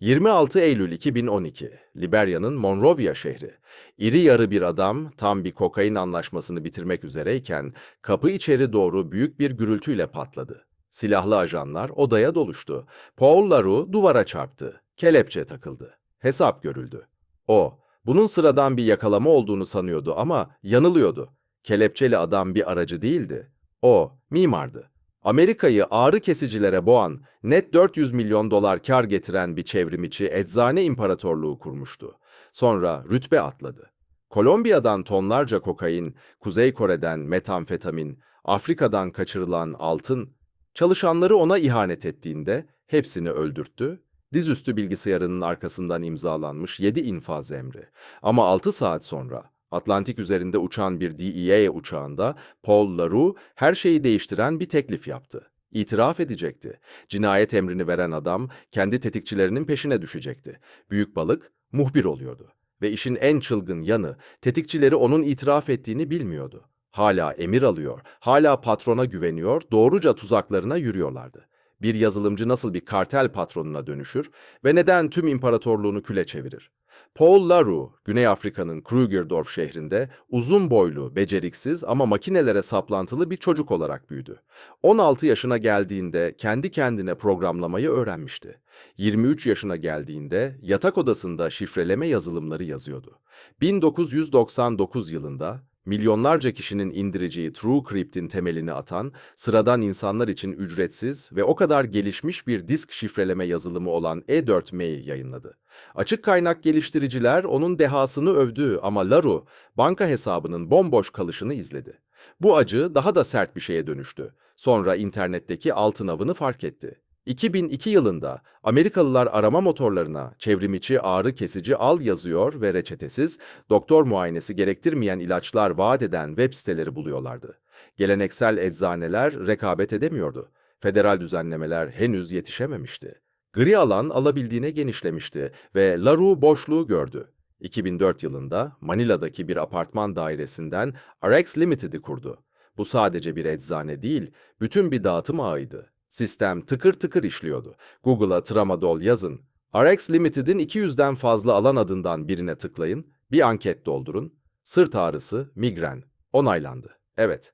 26 Eylül 2012, Liberya'nın Monrovia şehri. İri yarı bir adam tam bir kokain anlaşmasını bitirmek üzereyken kapı içeri doğru büyük bir gürültüyle patladı. Silahlı ajanlar odaya doluştu. Paul Larue duvara çarptı. Kelepçe takıldı. Hesap görüldü. O, bunun sıradan bir yakalama olduğunu sanıyordu ama yanılıyordu. Kelepçeli adam bir aracı değildi. O, mimardı. Amerika'yı ağrı kesicilere boğan, net 400 milyon dolar kar getiren bir çevrimiçi eczane imparatorluğu kurmuştu. Sonra rütbe atladı. Kolombiya'dan tonlarca kokain, Kuzey Kore'den metamfetamin, Afrika'dan kaçırılan altın, çalışanları ona ihanet ettiğinde hepsini öldürttü, dizüstü bilgisayarının arkasından imzalanmış 7 infaz emri. Ama 6 saat sonra Atlantik üzerinde uçan bir DEA uçağında Paul LaRue her şeyi değiştiren bir teklif yaptı. İtiraf edecekti. Cinayet emrini veren adam kendi tetikçilerinin peşine düşecekti. Büyük balık muhbir oluyordu. Ve işin en çılgın yanı tetikçileri onun itiraf ettiğini bilmiyordu. Hala emir alıyor, hala patrona güveniyor, doğruca tuzaklarına yürüyorlardı. Bir yazılımcı nasıl bir kartel patronuna dönüşür ve neden tüm imparatorluğunu küle çevirir? Paul Larue, Güney Afrika'nın Krugersdorf şehrinde uzun boylu, beceriksiz ama makinelere saplantılı bir çocuk olarak büyüdü. 16 yaşına geldiğinde kendi kendine programlamayı öğrenmişti. 23 yaşına geldiğinde yatak odasında şifreleme yazılımları yazıyordu. 1999 yılında milyonlarca kişinin indireceği TrueCrypt'in temelini atan, sıradan insanlar için ücretsiz ve o kadar gelişmiş bir disk şifreleme yazılımı olan E4M'yi yayınladı. Açık kaynak geliştiriciler onun dehasını övdü ama Larue, banka hesabının bomboş kalışını izledi. Bu acı daha da sert bir şeye dönüştü. Sonra internetteki altın avını fark etti. 2002 yılında Amerikalılar arama motorlarına çevrimiçi ağrı kesici al yazıyor ve reçetesiz, doktor muayenesi gerektirmeyen ilaçlar vaat eden web siteleri buluyorlardı. Geleneksel eczaneler rekabet edemiyordu. Federal düzenlemeler henüz yetişememişti. Gri alan alabildiğine genişlemişti ve Larue boşluğu gördü. 2004 yılında Manila'daki bir apartman dairesinden RX Limited'i kurdu. Bu sadece bir eczane değil, bütün bir dağıtım ağıydı. Sistem tıkır tıkır işliyordu. Google'a tramadol yazın. RX Limited'in 200'den fazla alan adından birine tıklayın, bir anket doldurun. Sırt ağrısı, migren. Onaylandı. Evet.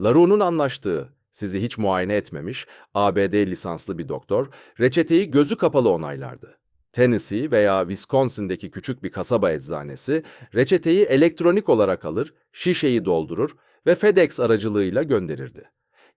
Larue'nun anlaştığı, sizi hiç muayene etmemiş, ABD lisanslı bir doktor, reçeteyi gözü kapalı onaylardı. Tennessee veya Wisconsin'deki küçük bir kasaba eczanesi reçeteyi elektronik olarak alır, şişeyi doldurur ve FedEx aracılığıyla gönderirdi.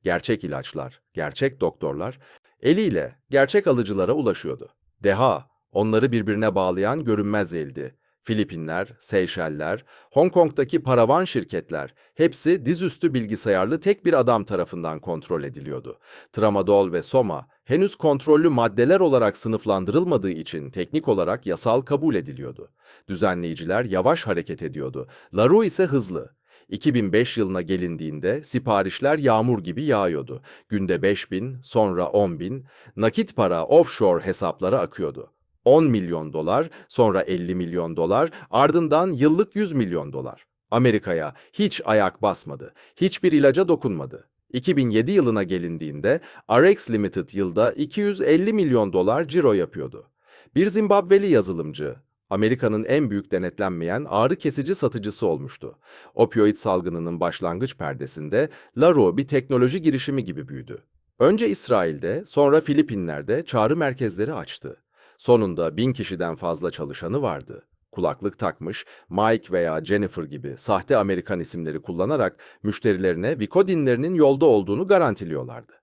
Gerçek ilaçlar, gerçek doktorlar eliyle gerçek alıcılara ulaşıyordu. Deha, onları birbirine bağlayan görünmez eldi. Filipinler, Seyşeller, Hong Kong'daki paravan şirketler hepsi dizüstü bilgisayarlı tek bir adam tarafından kontrol ediliyordu. Tramadol ve Soma henüz kontrollü maddeler olarak sınıflandırılmadığı için teknik olarak yasal kabul ediliyordu. Düzenleyiciler yavaş hareket ediyordu. Larue ise hızlı. 2005 yılına gelindiğinde siparişler yağmur gibi yağıyordu. Günde 5 bin, sonra 10 bin, nakit para offshore hesaplara akıyordu. 10 milyon dolar, sonra 50 milyon dolar, ardından yıllık 100 milyon dolar. Amerika'ya hiç ayak basmadı, hiçbir ilaca dokunmadı. 2007 yılına gelindiğinde RX Limited yılda 250 milyon dolar ciro yapıyordu. Bir Zimbabveli yazılımcı, Amerika'nın en büyük denetlenmeyen ağrı kesici satıcısı olmuştu. Opioid salgınının başlangıç perdesinde Larue bir teknoloji girişimi gibi büyüdü. Önce İsrail'de, sonra Filipinler'de çağrı merkezleri açtı. Sonunda bin kişiden fazla çalışanı vardı. Kulaklık takmış, Mike veya Jennifer gibi sahte Amerikan isimleri kullanarak müşterilerine Vico dinlerinin yolda olduğunu garantiliyorlardı.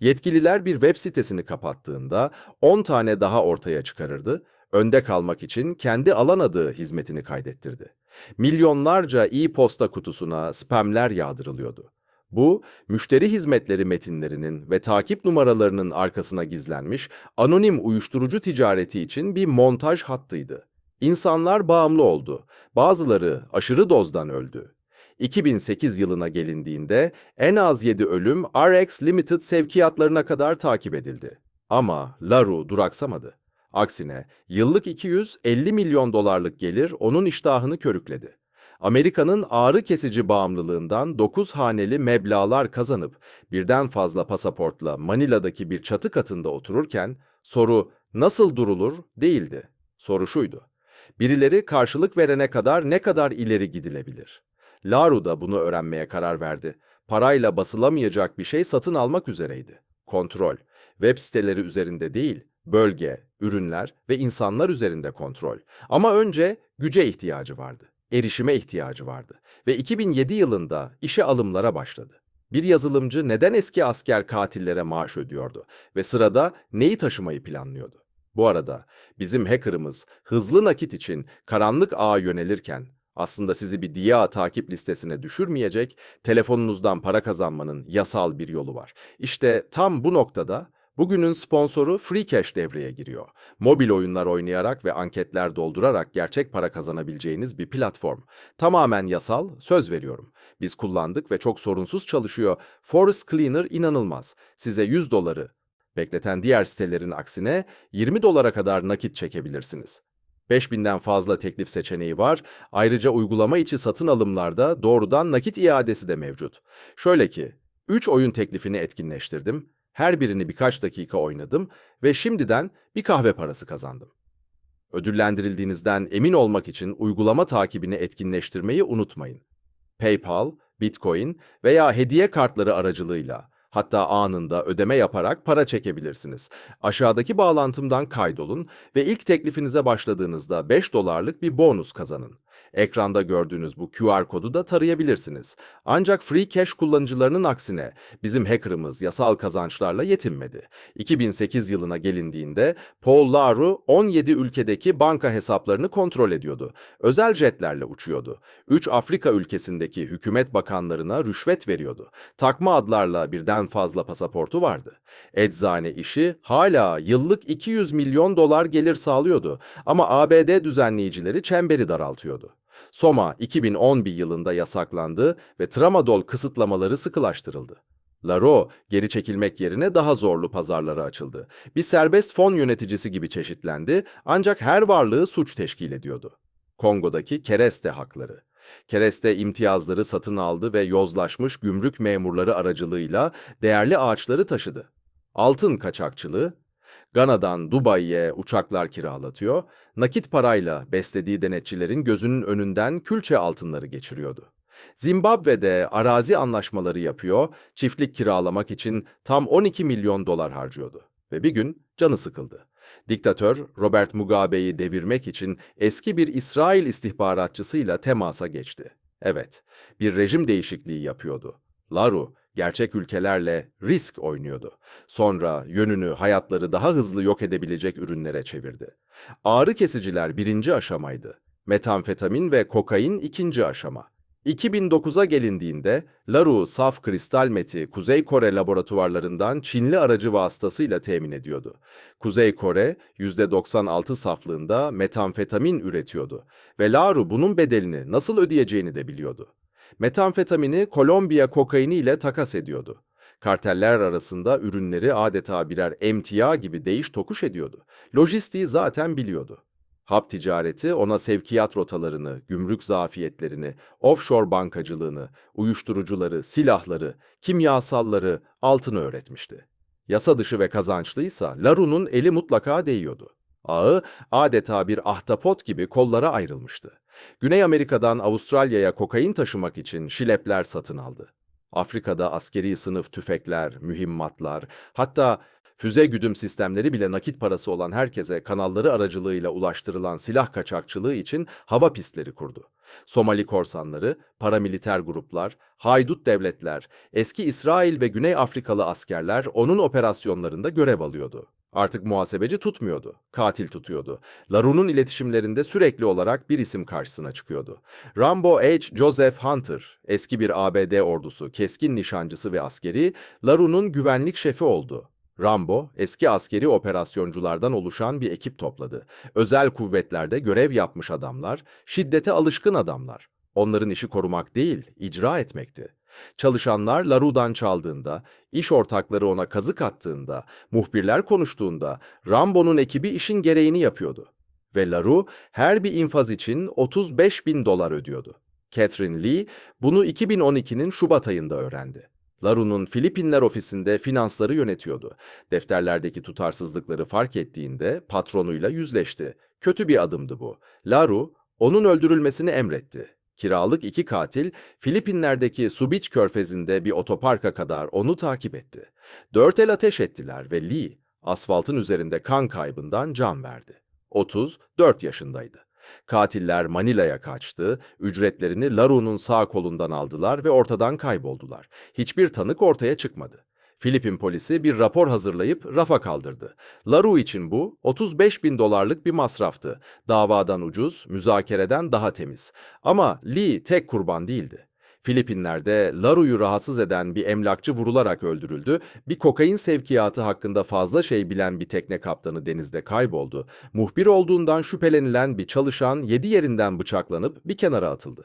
Yetkililer bir web sitesini kapattığında 10 tane daha ortaya çıkarırdı önde kalmak için kendi alan adı hizmetini kaydettirdi. Milyonlarca e-posta kutusuna spamler yağdırılıyordu. Bu, müşteri hizmetleri metinlerinin ve takip numaralarının arkasına gizlenmiş anonim uyuşturucu ticareti için bir montaj hattıydı. İnsanlar bağımlı oldu. Bazıları aşırı dozdan öldü. 2008 yılına gelindiğinde en az 7 ölüm RX Limited sevkiyatlarına kadar takip edildi. Ama Larue duraksamadı. Aksine yıllık 250 milyon dolarlık gelir onun iştahını körükledi. Amerika'nın ağrı kesici bağımlılığından 9 haneli meblağlar kazanıp birden fazla pasaportla Manila'daki bir çatı katında otururken Soru nasıl durulur değildi. Soru şuydu. Birileri karşılık verene kadar ne kadar ileri gidilebilir? Laru da bunu öğrenmeye karar verdi. Parayla basılamayacak bir şey satın almak üzereydi. Kontrol. Web siteleri üzerinde değil, bölge, ürünler ve insanlar üzerinde kontrol. Ama önce güce ihtiyacı vardı. Erişime ihtiyacı vardı. Ve 2007 yılında işe alımlara başladı. Bir yazılımcı neden eski asker katillere maaş ödüyordu ve sırada neyi taşımayı planlıyordu? Bu arada bizim hackerımız hızlı nakit için karanlık ağa yönelirken aslında sizi bir DIA takip listesine düşürmeyecek, telefonunuzdan para kazanmanın yasal bir yolu var. İşte tam bu noktada bugünün sponsoru FreeCash devreye giriyor. Mobil oyunlar oynayarak ve anketler doldurarak gerçek para kazanabileceğiniz bir platform. Tamamen yasal, söz veriyorum. Biz kullandık ve çok sorunsuz çalışıyor. Forest Cleaner inanılmaz. Size 100 doları bekleten diğer sitelerin aksine 20 dolara kadar nakit çekebilirsiniz. 5000'den fazla teklif seçeneği var. Ayrıca uygulama içi satın alımlarda doğrudan nakit iadesi de mevcut. Şöyle ki, 3 oyun teklifini etkinleştirdim. Her birini birkaç dakika oynadım ve şimdiden bir kahve parası kazandım. Ödüllendirildiğinizden emin olmak için uygulama takibini etkinleştirmeyi unutmayın. PayPal, Bitcoin veya hediye kartları aracılığıyla hatta anında ödeme yaparak para çekebilirsiniz. Aşağıdaki bağlantımdan kaydolun ve ilk teklifinize başladığınızda 5 dolarlık bir bonus kazanın. Ekranda gördüğünüz bu QR kodu da tarayabilirsiniz. Ancak Free Cash kullanıcılarının aksine bizim hackerımız yasal kazançlarla yetinmedi. 2008 yılına gelindiğinde Paul Laru 17 ülkedeki banka hesaplarını kontrol ediyordu. Özel jetlerle uçuyordu. 3 Afrika ülkesindeki hükümet bakanlarına rüşvet veriyordu. Takma adlarla birden fazla pasaportu vardı. Eczane işi hala yıllık 200 milyon dolar gelir sağlıyordu ama ABD düzenleyicileri çemberi daraltıyordu. Soma 2011 yılında yasaklandı ve tramadol kısıtlamaları sıkılaştırıldı. Laro geri çekilmek yerine daha zorlu pazarlara açıldı. Bir serbest fon yöneticisi gibi çeşitlendi ancak her varlığı suç teşkil ediyordu. Kongo'daki kereste hakları. Kereste imtiyazları satın aldı ve yozlaşmış gümrük memurları aracılığıyla değerli ağaçları taşıdı. Altın kaçakçılığı, Gana'dan Dubai'ye uçaklar kiralatıyor, nakit parayla beslediği denetçilerin gözünün önünden külçe altınları geçiriyordu. Zimbabwe'de arazi anlaşmaları yapıyor, çiftlik kiralamak için tam 12 milyon dolar harcıyordu. Ve bir gün canı sıkıldı. Diktatör Robert Mugabe'yi devirmek için eski bir İsrail istihbaratçısıyla temasa geçti. Evet, bir rejim değişikliği yapıyordu. Laru, gerçek ülkelerle risk oynuyordu. Sonra yönünü hayatları daha hızlı yok edebilecek ürünlere çevirdi. Ağrı kesiciler birinci aşamaydı. Metamfetamin ve kokain ikinci aşama. 2009'a gelindiğinde Laru saf kristal meti Kuzey Kore laboratuvarlarından Çinli aracı vasıtasıyla temin ediyordu. Kuzey Kore %96 saflığında metamfetamin üretiyordu ve Laru bunun bedelini nasıl ödeyeceğini de biliyordu. Metamfetamini Kolombiya kokaini ile takas ediyordu. Karteller arasında ürünleri adeta birer emtia gibi değiş tokuş ediyordu. Lojistiği zaten biliyordu. Hap ticareti ona sevkiyat rotalarını, gümrük zafiyetlerini, offshore bankacılığını, uyuşturucuları, silahları, kimyasalları, altını öğretmişti. Yasa dışı ve kazançlıysa Laru'nun eli mutlaka değiyordu. Ağı adeta bir ahtapot gibi kollara ayrılmıştı. Güney Amerika'dan Avustralya'ya kokain taşımak için şilepler satın aldı. Afrika'da askeri sınıf tüfekler, mühimmatlar, hatta füze güdüm sistemleri bile nakit parası olan herkese kanalları aracılığıyla ulaştırılan silah kaçakçılığı için hava pistleri kurdu. Somali korsanları, paramiliter gruplar, haydut devletler, eski İsrail ve Güney Afrikalı askerler onun operasyonlarında görev alıyordu. Artık muhasebeci tutmuyordu, katil tutuyordu. Larou'nun iletişimlerinde sürekli olarak bir isim karşısına çıkıyordu. Rambo H. Joseph Hunter, eski bir ABD ordusu, keskin nişancısı ve askeri, Larou'nun güvenlik şefi oldu. Rambo, eski askeri operasyonculardan oluşan bir ekip topladı. Özel kuvvetlerde görev yapmış adamlar, şiddete alışkın adamlar. Onların işi korumak değil, icra etmekti. Çalışanlar Larou'dan çaldığında, iş ortakları ona kazık attığında, muhbirler konuştuğunda Rambo'nun ekibi işin gereğini yapıyordu. Ve Larue her bir infaz için 35 bin dolar ödüyordu. Catherine Lee bunu 2012'nin Şubat ayında öğrendi. Laru'nun Filipinler ofisinde finansları yönetiyordu. Defterlerdeki tutarsızlıkları fark ettiğinde patronuyla yüzleşti. Kötü bir adımdı bu. Laru, onun öldürülmesini emretti. Kiralık iki katil, Filipinler'deki Subic körfezinde bir otoparka kadar onu takip etti. Dört el ateş ettiler ve Lee, asfaltın üzerinde kan kaybından can verdi. 34 yaşındaydı. Katiller Manila'ya kaçtı, ücretlerini Laru'nun sağ kolundan aldılar ve ortadan kayboldular. Hiçbir tanık ortaya çıkmadı. Filipin polisi bir rapor hazırlayıp rafa kaldırdı. Laru için bu 35 bin dolarlık bir masraftı. Davadan ucuz, müzakereden daha temiz. Ama Lee tek kurban değildi. Filipinler'de Laru'yu rahatsız eden bir emlakçı vurularak öldürüldü. Bir kokain sevkiyatı hakkında fazla şey bilen bir tekne kaptanı denizde kayboldu. Muhbir olduğundan şüphelenilen bir çalışan yedi yerinden bıçaklanıp bir kenara atıldı.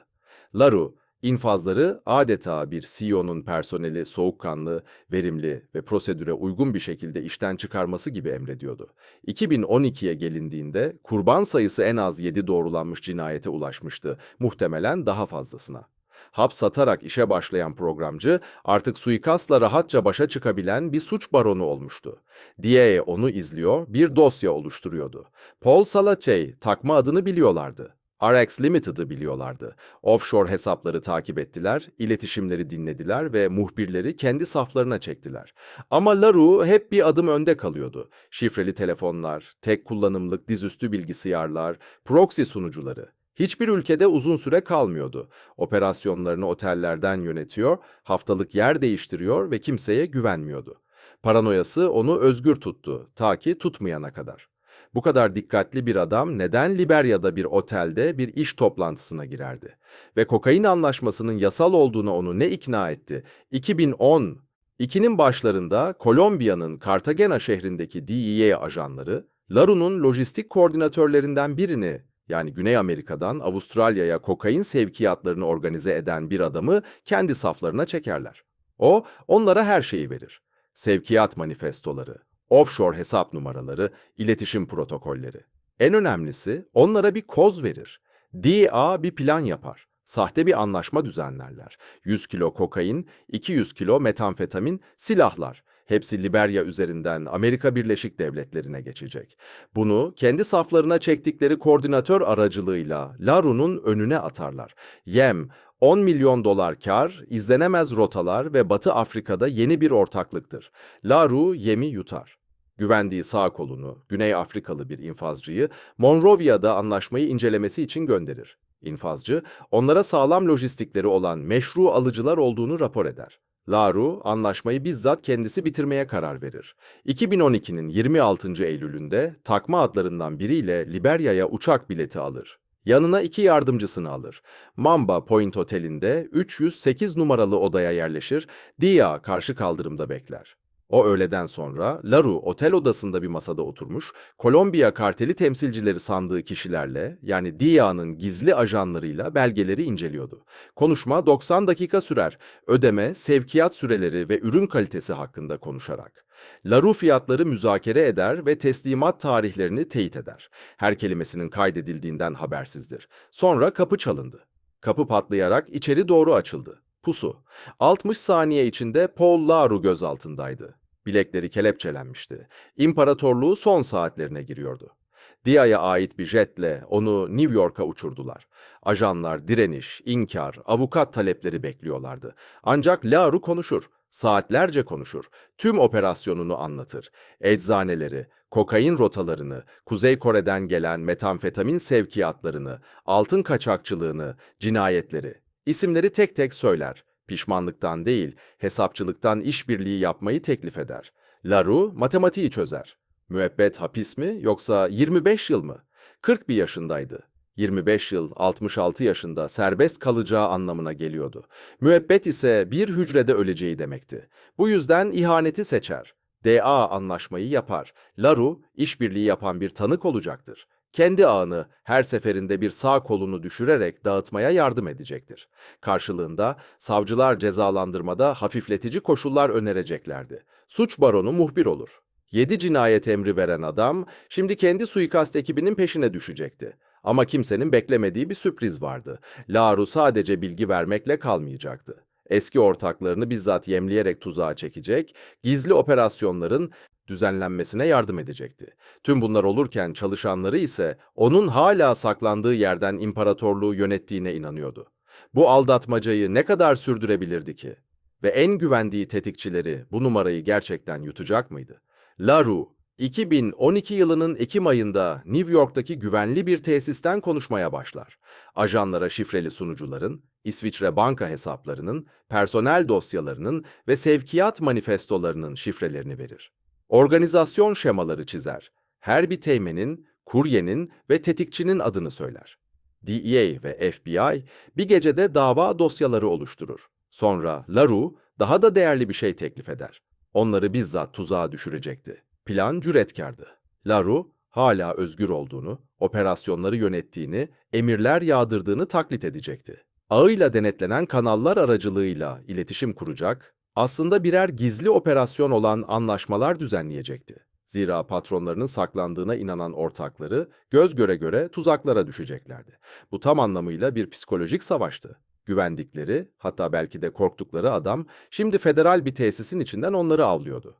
Laru, infazları adeta bir CEO'nun personeli soğukkanlı, verimli ve prosedüre uygun bir şekilde işten çıkarması gibi emrediyordu. 2012'ye gelindiğinde kurban sayısı en az 7 doğrulanmış cinayete ulaşmıştı, muhtemelen daha fazlasına. Hap satarak işe başlayan programcı artık suikastla rahatça başa çıkabilen bir suç baronu olmuştu. DIA onu izliyor, bir dosya oluşturuyordu. Paul Salatey takma adını biliyorlardı. RX Limited'ı biliyorlardı. Offshore hesapları takip ettiler, iletişimleri dinlediler ve muhbirleri kendi saflarına çektiler. Ama Laru hep bir adım önde kalıyordu. Şifreli telefonlar, tek kullanımlık dizüstü bilgisayarlar, proxy sunucuları. Hiçbir ülkede uzun süre kalmıyordu. Operasyonlarını otellerden yönetiyor, haftalık yer değiştiriyor ve kimseye güvenmiyordu. Paranoyası onu özgür tuttu, ta ki tutmayana kadar. Bu kadar dikkatli bir adam neden Liberya'da bir otelde bir iş toplantısına girerdi? Ve kokain anlaşmasının yasal olduğuna onu ne ikna etti? 2010 İkinin başlarında Kolombiya'nın Cartagena şehrindeki DEA ajanları, Laru'nun lojistik koordinatörlerinden birini yani Güney Amerika'dan Avustralya'ya kokain sevkiyatlarını organize eden bir adamı kendi saflarına çekerler. O, onlara her şeyi verir. Sevkiyat manifestoları, offshore hesap numaraları, iletişim protokolleri. En önemlisi onlara bir koz verir. DA bir plan yapar. Sahte bir anlaşma düzenlerler. 100 kilo kokain, 200 kilo metamfetamin, silahlar. Hepsi Liberya üzerinden Amerika Birleşik Devletleri'ne geçecek. Bunu kendi saflarına çektikleri koordinatör aracılığıyla Laru'nun önüne atarlar. Yem, 10 milyon dolar kar, izlenemez rotalar ve Batı Afrika'da yeni bir ortaklıktır. Laru yemi yutar. Güvendiği sağ kolunu, Güney Afrikalı bir infazcıyı Monrovia'da anlaşmayı incelemesi için gönderir. İnfazcı, onlara sağlam lojistikleri olan meşru alıcılar olduğunu rapor eder. Laru, anlaşmayı bizzat kendisi bitirmeye karar verir. 2012'nin 26. Eylül'ünde takma adlarından biriyle Liberya'ya uçak bileti alır. Yanına iki yardımcısını alır. Mamba Point Oteli'nde 308 numaralı odaya yerleşir, Dia karşı kaldırımda bekler. O öğleden sonra Laru otel odasında bir masada oturmuş, Kolombiya karteli temsilcileri sandığı kişilerle yani DIA'nın gizli ajanlarıyla belgeleri inceliyordu. Konuşma 90 dakika sürer. Ödeme, sevkiyat süreleri ve ürün kalitesi hakkında konuşarak. Laru fiyatları müzakere eder ve teslimat tarihlerini teyit eder. Her kelimesinin kaydedildiğinden habersizdir. Sonra kapı çalındı. Kapı patlayarak içeri doğru açıldı. Pusu. 60 saniye içinde Paul Laru gözaltındaydı. Bilekleri kelepçelenmişti. İmparatorluğu son saatlerine giriyordu. Dia'ya ait bir jetle onu New York'a uçurdular. Ajanlar direniş, inkar, avukat talepleri bekliyorlardı. Ancak Laru konuşur, saatlerce konuşur, tüm operasyonunu anlatır. Eczaneleri, kokain rotalarını, Kuzey Kore'den gelen metamfetamin sevkiyatlarını, altın kaçakçılığını, cinayetleri. İsimleri tek tek söyler. Pişmanlıktan değil, hesapçılıktan işbirliği yapmayı teklif eder. Laru matematiği çözer. Müebbet hapis mi yoksa 25 yıl mı? 40 bir yaşındaydı. 25 yıl 66 yaşında serbest kalacağı anlamına geliyordu. Müebbet ise bir hücrede öleceği demekti. Bu yüzden ihaneti seçer. DA anlaşmayı yapar. Laru işbirliği yapan bir tanık olacaktır kendi ağını her seferinde bir sağ kolunu düşürerek dağıtmaya yardım edecektir. Karşılığında savcılar cezalandırmada hafifletici koşullar önereceklerdi. Suç baronu muhbir olur. Yedi cinayet emri veren adam şimdi kendi suikast ekibinin peşine düşecekti. Ama kimsenin beklemediği bir sürpriz vardı. Laru sadece bilgi vermekle kalmayacaktı. Eski ortaklarını bizzat yemleyerek tuzağa çekecek, gizli operasyonların düzenlenmesine yardım edecekti. Tüm bunlar olurken çalışanları ise onun hala saklandığı yerden imparatorluğu yönettiğine inanıyordu. Bu aldatmacayı ne kadar sürdürebilirdi ki? Ve en güvendiği tetikçileri bu numarayı gerçekten yutacak mıydı? LaRue, 2012 yılının Ekim ayında New York'taki güvenli bir tesisten konuşmaya başlar. Ajanlara şifreli sunucuların, İsviçre banka hesaplarının, personel dosyalarının ve sevkiyat manifestolarının şifrelerini verir. Organizasyon şemaları çizer. Her bir teğmenin, kuryenin ve tetikçinin adını söyler. DEA ve FBI bir gecede dava dosyaları oluşturur. Sonra LaRue daha da değerli bir şey teklif eder. Onları bizzat tuzağa düşürecekti. Plan cüretkardı. LaRue hala özgür olduğunu, operasyonları yönettiğini, emirler yağdırdığını taklit edecekti. Ağıyla denetlenen kanallar aracılığıyla iletişim kuracak, aslında birer gizli operasyon olan anlaşmalar düzenleyecekti. Zira patronlarının saklandığına inanan ortakları göz göre göre tuzaklara düşeceklerdi. Bu tam anlamıyla bir psikolojik savaştı. Güvendikleri, hatta belki de korktukları adam şimdi federal bir tesisin içinden onları avlıyordu.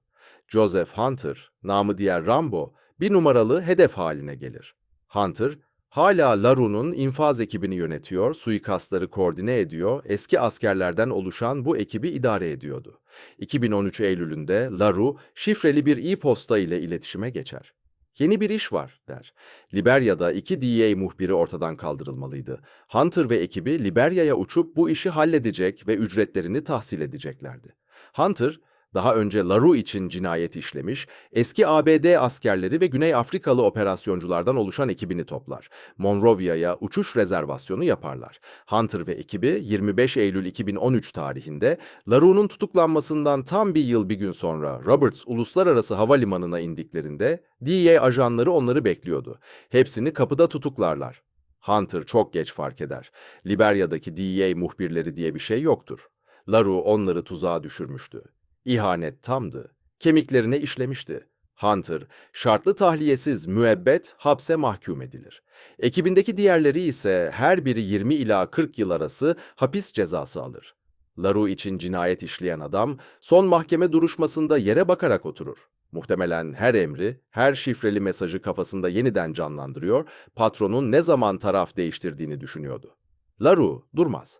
Joseph Hunter, namı diğer Rambo, bir numaralı hedef haline gelir. Hunter, hala LaRue'nun infaz ekibini yönetiyor, suikastları koordine ediyor, eski askerlerden oluşan bu ekibi idare ediyordu. 2013 Eylül'ünde LaRue şifreli bir e-posta ile iletişime geçer. Yeni bir iş var der. Liberya'da iki DEA muhbiri ortadan kaldırılmalıydı. Hunter ve ekibi Liberya'ya uçup bu işi halledecek ve ücretlerini tahsil edeceklerdi. Hunter, daha önce LaRue için cinayet işlemiş, eski ABD askerleri ve Güney Afrikalı operasyonculardan oluşan ekibini toplar. Monrovia'ya uçuş rezervasyonu yaparlar. Hunter ve ekibi 25 Eylül 2013 tarihinde LaRue'nun tutuklanmasından tam bir yıl bir gün sonra Roberts Uluslararası Havalimanı'na indiklerinde DEA ajanları onları bekliyordu. Hepsini kapıda tutuklarlar. Hunter çok geç fark eder. Liberya'daki DEA muhbirleri diye bir şey yoktur. LaRue onları tuzağa düşürmüştü. İhanet tamdı. Kemiklerine işlemişti. Hunter, şartlı tahliyesiz müebbet hapse mahkum edilir. Ekibindeki diğerleri ise her biri 20 ila 40 yıl arası hapis cezası alır. LaRue için cinayet işleyen adam son mahkeme duruşmasında yere bakarak oturur. Muhtemelen her emri, her şifreli mesajı kafasında yeniden canlandırıyor, patronun ne zaman taraf değiştirdiğini düşünüyordu. LaRue durmaz.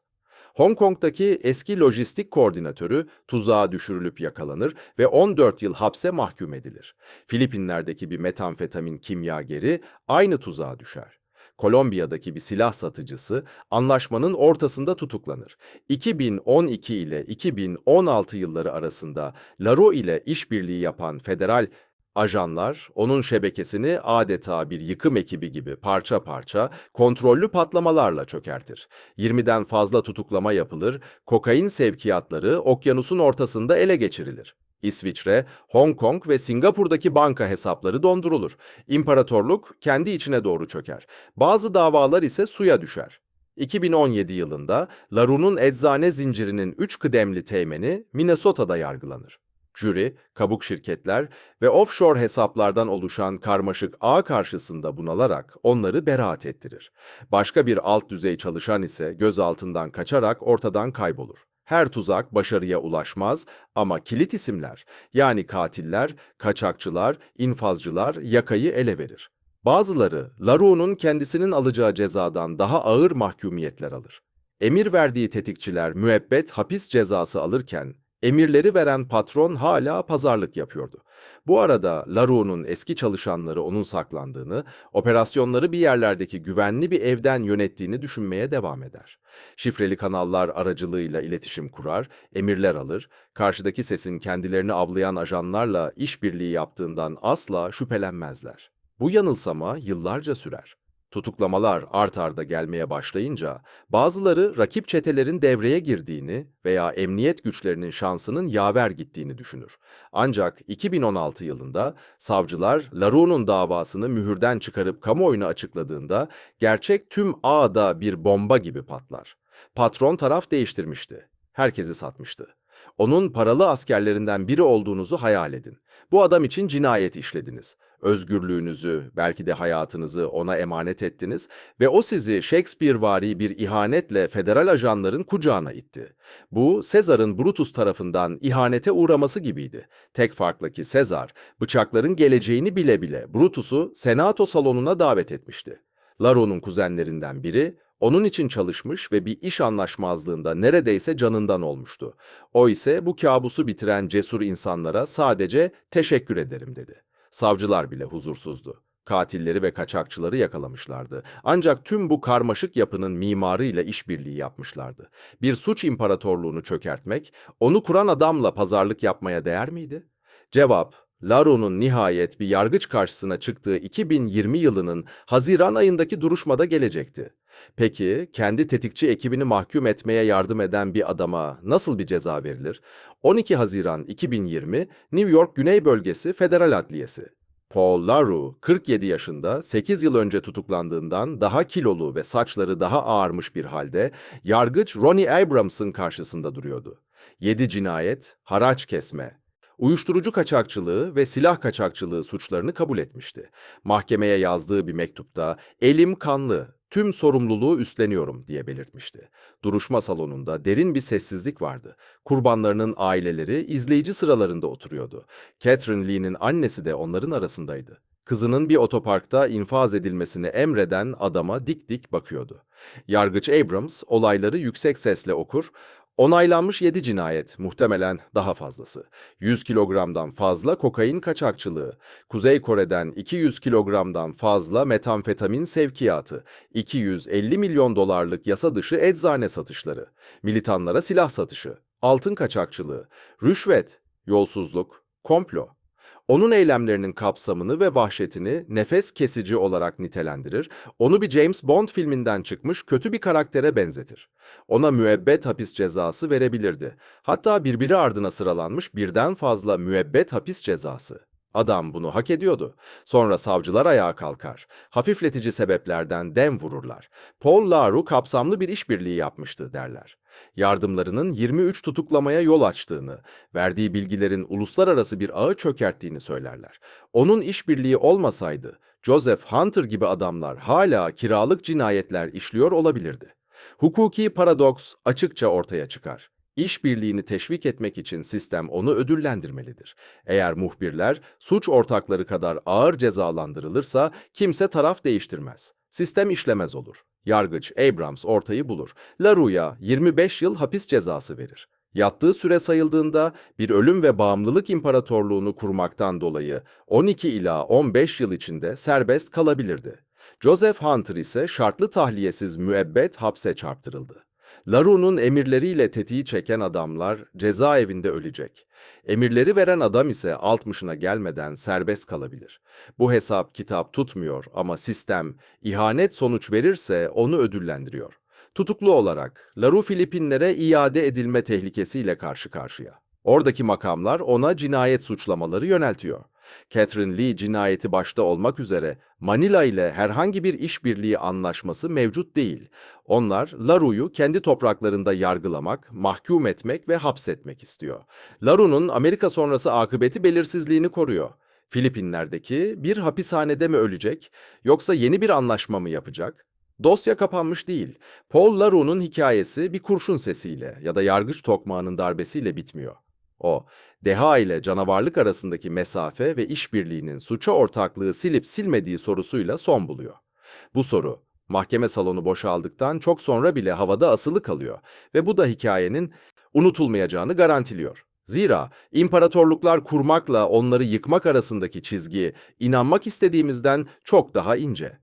Hong Kong'daki eski lojistik koordinatörü tuzağa düşürülüp yakalanır ve 14 yıl hapse mahkum edilir. Filipinler'deki bir metamfetamin kimyageri aynı tuzağa düşer. Kolombiya'daki bir silah satıcısı anlaşmanın ortasında tutuklanır. 2012 ile 2016 yılları arasında Laro ile işbirliği yapan federal Ajanlar onun şebekesini adeta bir yıkım ekibi gibi parça parça kontrollü patlamalarla çökertir. 20'den fazla tutuklama yapılır, kokain sevkiyatları okyanusun ortasında ele geçirilir. İsviçre, Hong Kong ve Singapur'daki banka hesapları dondurulur. İmparatorluk kendi içine doğru çöker. Bazı davalar ise suya düşer. 2017 yılında Larue'nun eczane zincirinin 3 kıdemli teğmeni Minnesota'da yargılanır. Jüri, kabuk şirketler ve offshore hesaplardan oluşan karmaşık ağ karşısında bunalarak onları beraat ettirir. Başka bir alt düzey çalışan ise gözaltından kaçarak ortadan kaybolur. Her tuzak başarıya ulaşmaz ama kilit isimler yani katiller, kaçakçılar, infazcılar yakayı ele verir. Bazıları Larue'nun kendisinin alacağı cezadan daha ağır mahkumiyetler alır. Emir verdiği tetikçiler müebbet hapis cezası alırken Emirleri veren patron hala pazarlık yapıyordu. Bu arada Larue'nun eski çalışanları onun saklandığını, operasyonları bir yerlerdeki güvenli bir evden yönettiğini düşünmeye devam eder. Şifreli kanallar aracılığıyla iletişim kurar, emirler alır, karşıdaki sesin kendilerini avlayan ajanlarla işbirliği yaptığından asla şüphelenmezler. Bu yanılsama yıllarca sürer. Tutuklamalar art arda gelmeye başlayınca bazıları rakip çetelerin devreye girdiğini veya emniyet güçlerinin şansının yaver gittiğini düşünür. Ancak 2016 yılında savcılar Larue'nun davasını mühürden çıkarıp kamuoyuna açıkladığında gerçek tüm ağda bir bomba gibi patlar. Patron taraf değiştirmişti. Herkesi satmıştı. Onun paralı askerlerinden biri olduğunuzu hayal edin. Bu adam için cinayet işlediniz. Özgürlüğünüzü, belki de hayatınızı ona emanet ettiniz ve o sizi Shakespearevari bir ihanetle federal ajanların kucağına itti. Bu, Sezar'ın Brutus tarafından ihanete uğraması gibiydi. Tek farkla ki Sezar, bıçakların geleceğini bile bile Brutus'u senato salonuna davet etmişti. Laro'nun kuzenlerinden biri, onun için çalışmış ve bir iş anlaşmazlığında neredeyse canından olmuştu. O ise bu kabusu bitiren cesur insanlara sadece teşekkür ederim dedi. Savcılar bile huzursuzdu. Katilleri ve kaçakçıları yakalamışlardı. Ancak tüm bu karmaşık yapının mimarıyla işbirliği yapmışlardı. Bir suç imparatorluğunu çökertmek, onu kuran adamla pazarlık yapmaya değer miydi? Cevap, Laro'nun nihayet bir yargıç karşısına çıktığı 2020 yılının Haziran ayındaki duruşmada gelecekti. Peki kendi tetikçi ekibini mahkum etmeye yardım eden bir adama nasıl bir ceza verilir? 12 Haziran 2020 New York Güney Bölgesi Federal Adliyesi. Paul LaRue 47 yaşında 8 yıl önce tutuklandığından daha kilolu ve saçları daha ağarmış bir halde yargıç Ronnie Abrams'ın karşısında duruyordu. 7 cinayet, haraç kesme, uyuşturucu kaçakçılığı ve silah kaçakçılığı suçlarını kabul etmişti. Mahkemeye yazdığı bir mektupta elim kanlı, tüm sorumluluğu üstleniyorum diye belirtmişti. Duruşma salonunda derin bir sessizlik vardı. Kurbanlarının aileleri izleyici sıralarında oturuyordu. Catherine Lee'nin annesi de onların arasındaydı. Kızının bir otoparkta infaz edilmesini emreden adama dik dik bakıyordu. Yargıç Abrams olayları yüksek sesle okur, Onaylanmış 7 cinayet, muhtemelen daha fazlası. 100 kilogramdan fazla kokain kaçakçılığı, Kuzey Kore'den 200 kilogramdan fazla metamfetamin sevkiyatı, 250 milyon dolarlık yasa dışı eczane satışları, militanlara silah satışı, altın kaçakçılığı, rüşvet, yolsuzluk, komplo. Onun eylemlerinin kapsamını ve vahşetini nefes kesici olarak nitelendirir, onu bir James Bond filminden çıkmış kötü bir karaktere benzetir. Ona müebbet hapis cezası verebilirdi. Hatta birbiri ardına sıralanmış birden fazla müebbet hapis cezası. Adam bunu hak ediyordu. Sonra savcılar ayağa kalkar. Hafifletici sebeplerden dem vururlar. Paul Laru kapsamlı bir işbirliği yapmıştı derler. Yardımlarının 23 tutuklamaya yol açtığını, verdiği bilgilerin uluslararası bir ağı çökerttiğini söylerler. Onun işbirliği olmasaydı Joseph Hunter gibi adamlar hala kiralık cinayetler işliyor olabilirdi. Hukuki paradoks açıkça ortaya çıkar. İşbirliğini teşvik etmek için sistem onu ödüllendirmelidir. Eğer muhbirler suç ortakları kadar ağır cezalandırılırsa kimse taraf değiştirmez. Sistem işlemez olur. Yargıç Abrams ortayı bulur. LaRue'ya 25 yıl hapis cezası verir. Yattığı süre sayıldığında bir ölüm ve bağımlılık imparatorluğunu kurmaktan dolayı 12 ila 15 yıl içinde serbest kalabilirdi. Joseph Hunter ise şartlı tahliyesiz müebbet hapse çarptırıldı. Larue'nun emirleriyle tetiği çeken adamlar cezaevinde ölecek. Emirleri veren adam ise 60'ına gelmeden serbest kalabilir. Bu hesap kitap tutmuyor ama sistem ihanet sonuç verirse onu ödüllendiriyor. Tutuklu olarak Larue Filipinlere iade edilme tehlikesiyle karşı karşıya. Oradaki makamlar ona cinayet suçlamaları yöneltiyor. Catherine Lee cinayeti başta olmak üzere Manila ile herhangi bir işbirliği anlaşması mevcut değil. Onlar Larue'yu kendi topraklarında yargılamak, mahkum etmek ve hapsetmek istiyor. Larue'nun Amerika sonrası akıbeti belirsizliğini koruyor. Filipinler'deki bir hapishanede mi ölecek yoksa yeni bir anlaşma mı yapacak? Dosya kapanmış değil. Paul Larue'nun hikayesi bir kurşun sesiyle ya da yargıç tokmağının darbesiyle bitmiyor. O, deha ile canavarlık arasındaki mesafe ve işbirliğinin suça ortaklığı silip silmediği sorusuyla son buluyor. Bu soru, mahkeme salonu boşaldıktan çok sonra bile havada asılı kalıyor ve bu da hikayenin unutulmayacağını garantiliyor. Zira imparatorluklar kurmakla onları yıkmak arasındaki çizgi inanmak istediğimizden çok daha ince.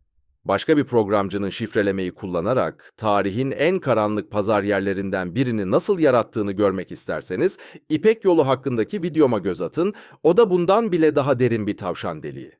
Başka bir programcının şifrelemeyi kullanarak tarihin en karanlık pazar yerlerinden birini nasıl yarattığını görmek isterseniz İpek Yolu hakkındaki videoma göz atın. O da bundan bile daha derin bir tavşan deliği.